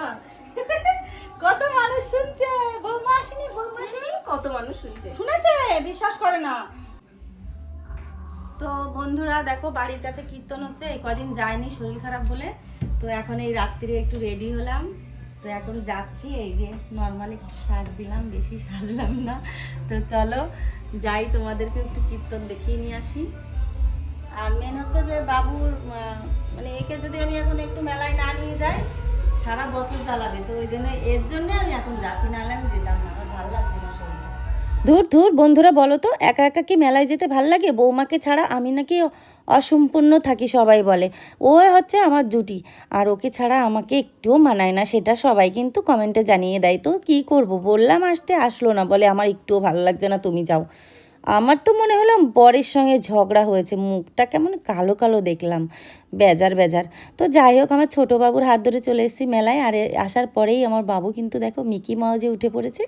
না? কত মানুষ শুনছে? বৌমা আসেনি বৌমা আসেনি? কত মানুষ শুনছে? শুনেছে? বিশ্বাস করে না। তো বন্ধুরা দেখো বাড়ির কাছে কীর্তন হচ্ছে। এই কদিন যায়নি শরীর খারাপ বলে। তো এখন এই রাত্রিরে একটু রেডি হলাম। তো এখন যাচ্ছি এই যে নর্মাল একটু সাজ দিলাম বেশি সাজলাম না। তো চলো যাই তোমাদেরকে একটু কীর্তন দেখিয়ে নিয়ে আসি। আর মেন হচ্ছে যে বাবুর মানে একে যদি আমি এখন একটু মেলায় না নিয়ে যাই সারা বছর জ্বালাবে, তো ওই জন্য এর জন্য আমি এখন যাচ্ছি, নাহলে আমি যেতাম না, আমার ভালো লাগছে না ধুর ধুর, বন্ধুরা বলো তো, একা একা কি মেলায় যেতে ভালো লাগে? বৌমাকে ছাড়া আমি নাকি অসম্পূর্ণ থাকি, সবাই বলে। ও হচ্ছে আমার জুটি, আর ওকে ছাড়া আমাকে একটুও মানায় না, সেটা সবাই কিন্তু কমেন্টে জানিয়ে দেয়। তো কি করব, বললাম আসতে আসলো না বলে আমার একটুও ভালো লাগছে না, তুমি যাও। আমার তো মনে হলো বরের সঙ্গে ঝগড়া হয়েছে, মুখটা কেমন কালো কালো দেখলাম, বেজার বেজার। তো যাই হোক, আমার ছোটো বাবুর হাত ধরে চলে এসেছি মেলায়, আর আসার পরেই আমার বাবু কিন্তু দেখো মিকি মাউজে উঠে পড়েছে।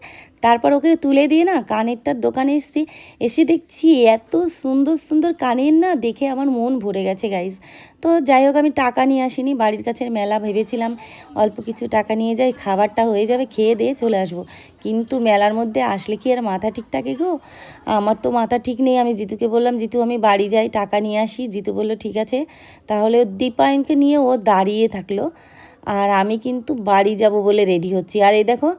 তারপর ওকে তুলে দিয়ে না কানেরটার দোকানে এসেছি, এসে দেখছি এত সুন্দর সুন্দর কানের না দেখে আমার মন ভরে গেছে গাইজ তো যাই হোক, আমি টাকা নিয়ে আসিনি। বাড়ির কাছের মেলা ভেবেছিলাম অল্প কিছু টাকা নিয়ে যাই, খাবারটা হয়ে যাবে, খেয়ে দিয়ে চলে আসব। কিন্তু মেলার মধ্যে আসলে কি আর মাথা ঠিক থাকে গো? আমার তো মাথা ঠিক নেই। আমি জিতুকে বললাম, জিতু, আমি বাড়ি যাই, টাকা নিয়ে আসি। জিতু বলল, ঠিক আছে। তাহলে ও দীপায়নকে নিয়ে ও দাঁড়িয়ে থাকল। আর আমি কিন্তু বাড়ি যাব বলে রেডি হচ্ছি। আর এই দেখো,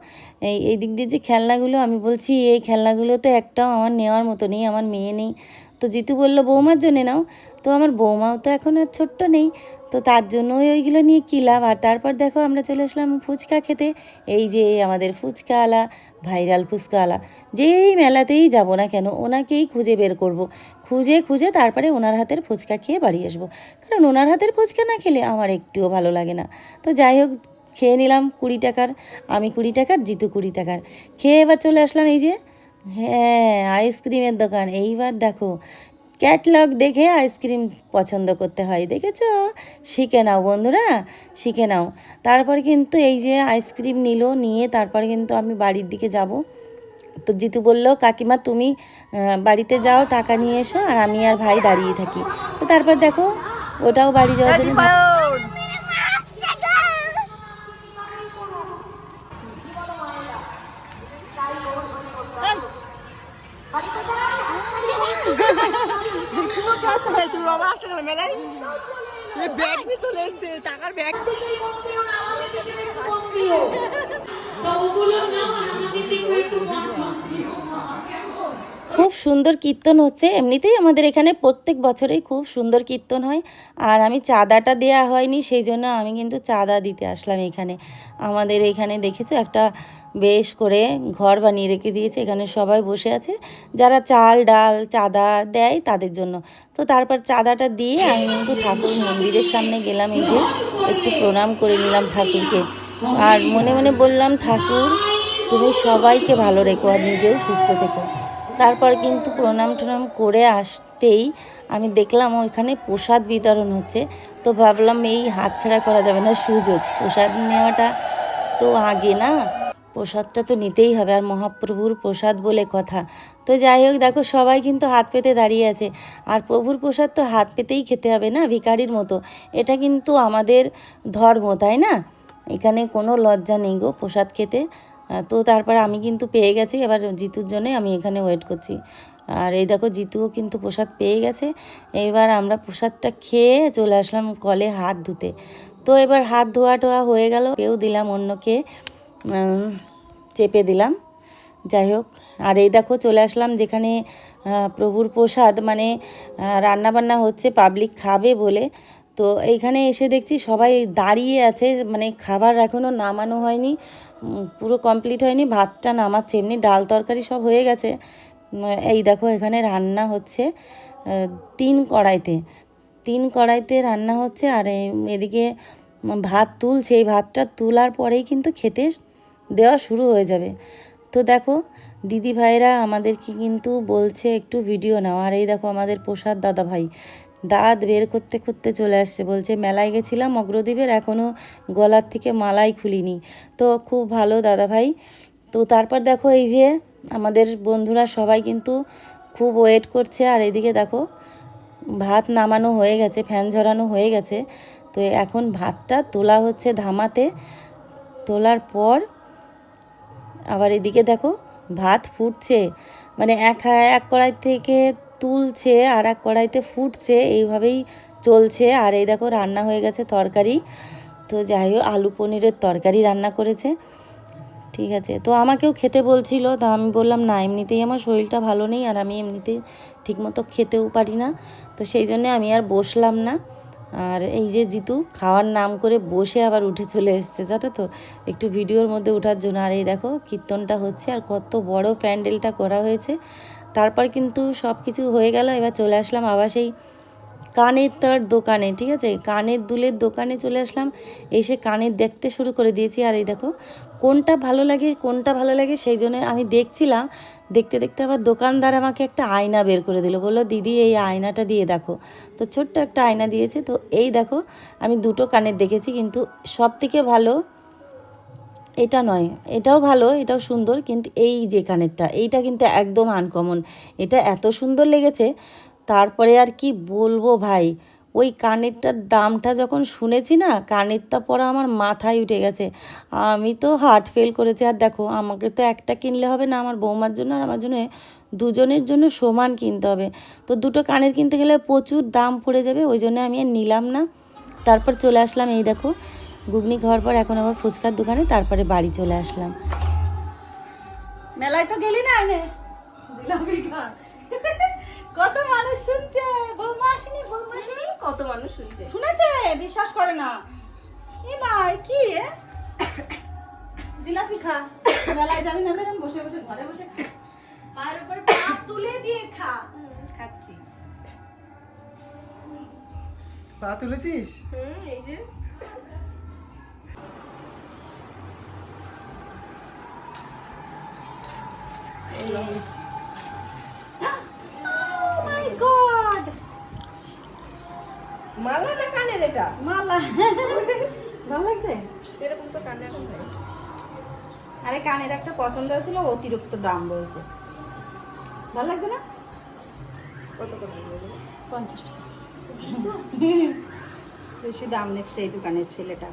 এই দিক দিয়ে যে খেলনাগুলো, আমি বলছি, এই খেলনাগুলো তো একটাও আমার নেওয়ার মতো নেই, আমার মেয়ে নেই। তো জিতু বলল, বৌমার জন্যে নাও। তো আমার বৌমাও তো এখন আর ছোট্ট নেই। তো তার জন্যই ওইগুলো নিয়ে কী লাভ? আর তারপর দেখো আমরা চলে আসলাম ফুচকা খেতে। এই যে আমাদের ফুচকাওয়ালা, ভাইরাল ফুচকাওয়ালা, যেই মেলাতেই যাব না কেন ওনাকেই খুঁজে বের করব। খুঁজে খুঁজে তারপরে ওনার হাতের ফুচকা খেয়ে বাড়ি আসব। কারণ ওনার হাতের ফুচকা না খেলে আমার একটুও ভালো লাগে না। তো যাই হোক, খেয়ে নিলাম কুড়ি টাকার, আমি কুড়ি টাকার, জিতু কুড়ি টাকার। খেয়ে এবার চলে আসলাম এই যে হ্যাঁ আইসক্রিমের দোকান। এইবার দেখো, ক্যাটলগ দেখে আইসক্রিম পছন্দ করতে হয়, দেখেছ? শিখে নাও বন্ধুরা, শিখে নাও। তারপর কিন্তু এই যে আইসক্রিম নিল, নিয়ে তারপরে কিন্তু আমি বাড়ির দিকে যাব। তো জিতু বলল, কাকিমা, তুমি বাড়িতে যাও, টাকা নিয়ে এসো, আর আমি আর ভাই দাঁড়িয়ে থাকি। তো তারপর দেখো, ওটাও বাড়ি যাওয়ার জন্য খুব সুন্দর কীর্তন হচ্ছে। এমনিতেই আমাদের এখানে প্রত্যেক বছরেই খুব সুন্দর কীর্তন হয়। আর আমি চাঁদাটা দেয়া হয়নি, সেই জন্য আমি কিন্তু চাঁদা দিতে আসলাম এখানে। আমাদের এখানে দেখেছ একটা বেশ করে ঘর বানিয়ে রেখে দিয়েছে। এখানে সবাই বসে আছে। যারা চাল, ডাল, চাঁদা দেয় তাদের জন্য। তো তারপর চাঁদাটা দিয়ে আমি কিন্তু ঠাকুর মন্দিরের সামনে গেলাম। এই যে একটু প্রণাম করে নিলাম ঠাকুরকে। আর মনে মনে বললাম, ঠাকুর, তুমি সবাইকে ভালো রেখো আর নিজেও সুস্থ থেকো। তারপর কিন্তু প্রণাম টনাম করে আসতেই আমি দেখলাম ওইখানে প্রসাদ বিতরণ হচ্ছে। তো ভাবলাম, এই হাতছাড়া করা যাবে না, সুযোগ। প্রসাদ নেওয়াটা তো আগে না? প্রসাদটা তো নিতেই হবে আর মহাপ্রভুর প্রসাদ বলে কথা। তো যাই হোক, দেখো সবাই কিন্তু হাত পেতে দাঁড়িয়ে আছে। আর প্রভুর প্রসাদ তো হাত পেতেই খেতে হবে না, ভিখারির মতো। এটা কিন্তু আমাদের ধর্ম, তাই না? এখানে কোনো লজ্জা নেই গো প্রসাদ খেতে। তো তারপর আমি কিন্তু পেয়ে গেছি, এবার জিতুর জন্যে আমি এখানে ওয়েট করছি। আর এই দেখো জিতুও কিন্তু প্রসাদ পেয়ে গেছে। এবার আমরা প্রসাদটা খেয়ে চলে আসলাম কলে হাত ধুতে। তো এবার হাত ধোয়া টোয়া হয়ে গেল, পেও দিলাম অন্যকে। চেপে দিলাম। যাই হোক, আর এই দেখো চলে আসলাম যেখানে প্রভুর প্রসাদ মানে রান্না বান্না হচ্ছে পাবলিক খাবে বলে। তো এইখানে এসে দেখছি সবাই দাঁড়িয়ে আছে মানে খাবার এখনও নামানো হয়নি পুরো কমপ্লিট হয়নি, ভাতটা নামাচ্ছে, এমনি ডাল তরকারি সব হয়ে গেছে। এই দেখো এখানে রান্না হচ্ছে তিন কড়াইতে। তিন কড়াইতে রান্না হচ্ছে, আর এদিকে ভাত তুলছে, এই ভাতটা তোলার পরেই কিন্তু খেতে দেওয়া শুরু হয়ে যাবে। তো দেখো, দিদি ভাইরা আমাদেরকে কিন্তু বলছে একটু ভিডিও নাও। আর এই দেখো আমাদের প্রসাদ দাদা ভাই, দাঁত বের করতে করতে চলে আসছে। বলছে, মেলায় গেছিলাম অগ্রদ্বীপের এখনও গলার থেকে মালাই খুলিনি। তো খুব ভালো দাদা ভাই। তো তারপর দেখো এই যে আমাদের বন্ধুরা সবাই কিন্তু খুব ওয়েট করছে। আর এদিকে দেখো, ভাত নামানো হয়ে গেছে ফ্যান ঝরানো হয়ে গেছে। তো এখন ভাতটা তোলা হচ্ছে ধামাতে। তোলার পর আবার এদিকে দেখো, ভাত ফুটছে। মানে এক এক কড়াই থেকে তুলছে আর এক কড়াইতে ফুটছে, এইভাবেই চলছে। আর এই দেখো, রান্না হয়ে গেছে তরকারি। তো যাই হোক, আলু পনিরের তরকারি রান্না করেছে। ঠিক আছে, তো আমাকেও খেতে বলছিল, তা আমি বললাম, না, এমনিতেই আমার শরীরটা ভালো নেই, আর আমি এমনিতেই ঠিকমতো খেতেও পারি না। তো সেই জন্যে আমি আর বসলাম না। আর এই যে জিতু, খাওয়ার নাম করে বসে আবার উঠে চলে এসছে, জানো তো? একটু ভিডিওর মধ্যে ওঠার জন্য। আর এই দেখো, কীর্তনটা হচ্ছে আর কত বড় প্যান্ডেলটা করা হয়েছে। তারপর কিন্তু সব কিছু হয়ে গেল, এবার চলে আসলাম আবার সেই কানের তার দোকানে, ঠিক আছে? কানের দুলের দোকানে চলে আসলাম। এসে কানের দেখতে শুরু করে দিয়েছি। আর এই দেখো কোনটা ভালো লাগে, কোনটা ভালো লাগে সেই জন্য আমি দেখছিলাম। দেখতে দেখতে আবার দোকানদার আমাকে একটা আয়না বের করে দিল। বলল, দিদি, এই আয়নাটা দিয়ে দেখো। তো ছোট্ট একটা আয়না দিয়েছে। তো এই দেখো, আমি দুটো কানের দেখেছি কিন্তু সব থেকে ভালো এটা নয়। এটাও ভালো, এটাও সুন্দর কিন্তু এই যে কানেরটা, এইটা কিন্তু একদম আনকমন এটা এত সুন্দর লেগেছে। তারপরে আর কি বলব ভাই? ওই কানেরটার দামটা যখন শুনেছি না কানেরটা পরা আমার মাথায় উঠে গেছে। আমি তো হার্ট ফেল করেছি। আর দেখো আমাকে তো একটা কিনলে হবে না আমার বৌমার জন্য আর আমার জন্য দুজনের জন্য সমান কিনতে হবে। তো দুটো কানের কিনতে গেলে প্রচুর দাম পড়ে যাবে ওই জন্য আমি আর নিলাম না। তারপর চলে আসলাম এই দেখো ঘুগনি খাওয়ার পর এখন আবার ফুচকার দোকানে তারপরে বাড়ি চলে আসলাম। মেলায় তো গেলি না এনে? জিলাপি খা। কত মানুষ শুনছে? বৌমা আসেনি বৌমা আসেনি? কত মানুষ শুনছে? শুনেছে? বিশ্বাস করে না। এ মা এ কি জিলাপি খা। মেলায় যাবি না যেরকম বসে বসে ঘরে বসে খা। পায়ের উপর পা তুলে দিয়ে খা। খাচ্ছি। পা তুলেছিস? হুম এই যে। মাই মালা না কানের এটা? মালা। ভালো লাগছে? এরকম তো কানের হয় আরে কানের একটা পছন্দ ছিল অতিরিক্ত দাম বলছে। ভালো লাগছে না? কত করে পঞ্চাশ টাকা। বেশি দাম নিচ্ছে এই দোকানের ছেলেটা।